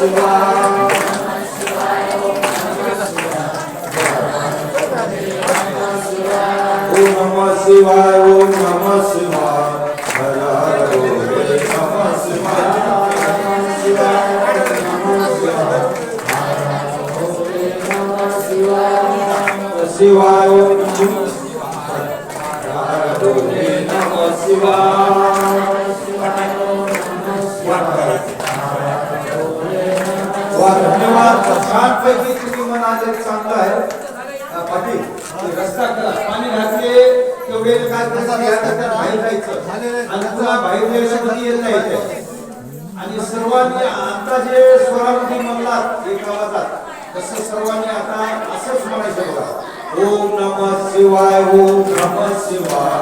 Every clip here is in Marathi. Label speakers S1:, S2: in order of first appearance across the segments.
S1: शिवाय ओम नमः शिवाय ओम नमः शिवाय हर हर भोले नमः शिवाय नमः शिवाय नमः शिवाय शिवाय ओम नमः शिवाय हर हर भोले नमः शिवाय वा धन्यवाद. छानपैकी तुम्ही म्हणाले चांगलं आहे पाटील रस्ता करा. पाणी घातले तेवढे काय कसं या टप्प्यात बाहेर जायचं. आणि बाहेर जायसाठी येत नाही आणि सर्वांनी आता जे स्वरामध्ये म्हणलात एक आवाजात तसं सर्वांनी आता असंच म्हणायचं बघा. ओम नम शिवाय ओम नम शिवाय.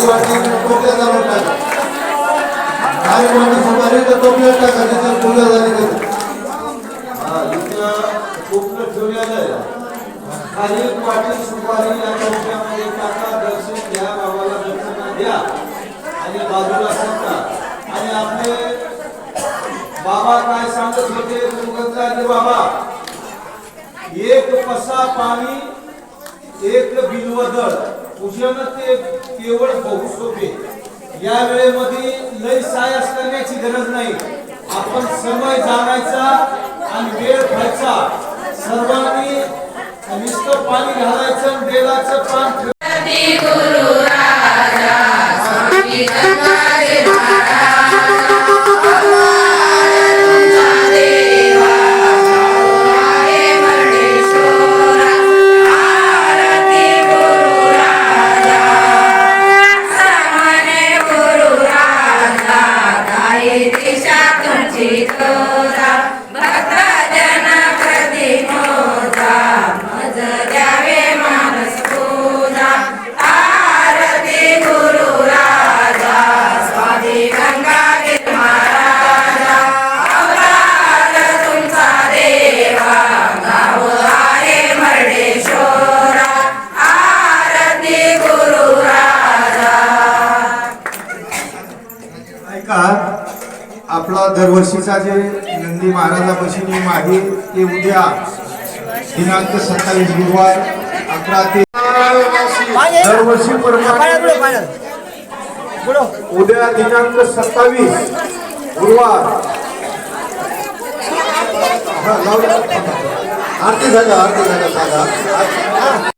S2: वाटी टोपल्या जाऊन टाका वाटी तर टोपल्या टाका तिथे पूजा झाली तर
S1: हा, इथं कोपरं ठेवलेलं आहे. खाली सुपारी या टोपल्यामध्ये टाका दर्शन घ्या बाबाला दर्शन द्या आणि बाजूला सरका आणि आपले बाबा काय सांगत होते सुगंधाजी बाबा एक पसा पाणी एक बिलवदळ पूजन ते केवळ बहुसोपे या वेळेमध्ये लय सायास करण्याची गरज नाही. आपण समय जाणायचा आणि वेळ खायचा.
S2: दरवर्षीचा जे नंदी महाराजापाशी नियम आहे ते उद्या दिनांक सत्तावीस गुरुवार अकरा ते
S1: दरवर्षी प्रमाणे उद्या दिनांक सत्तावीस गुरुवार.
S2: आरती झाल्या आरती झाल्या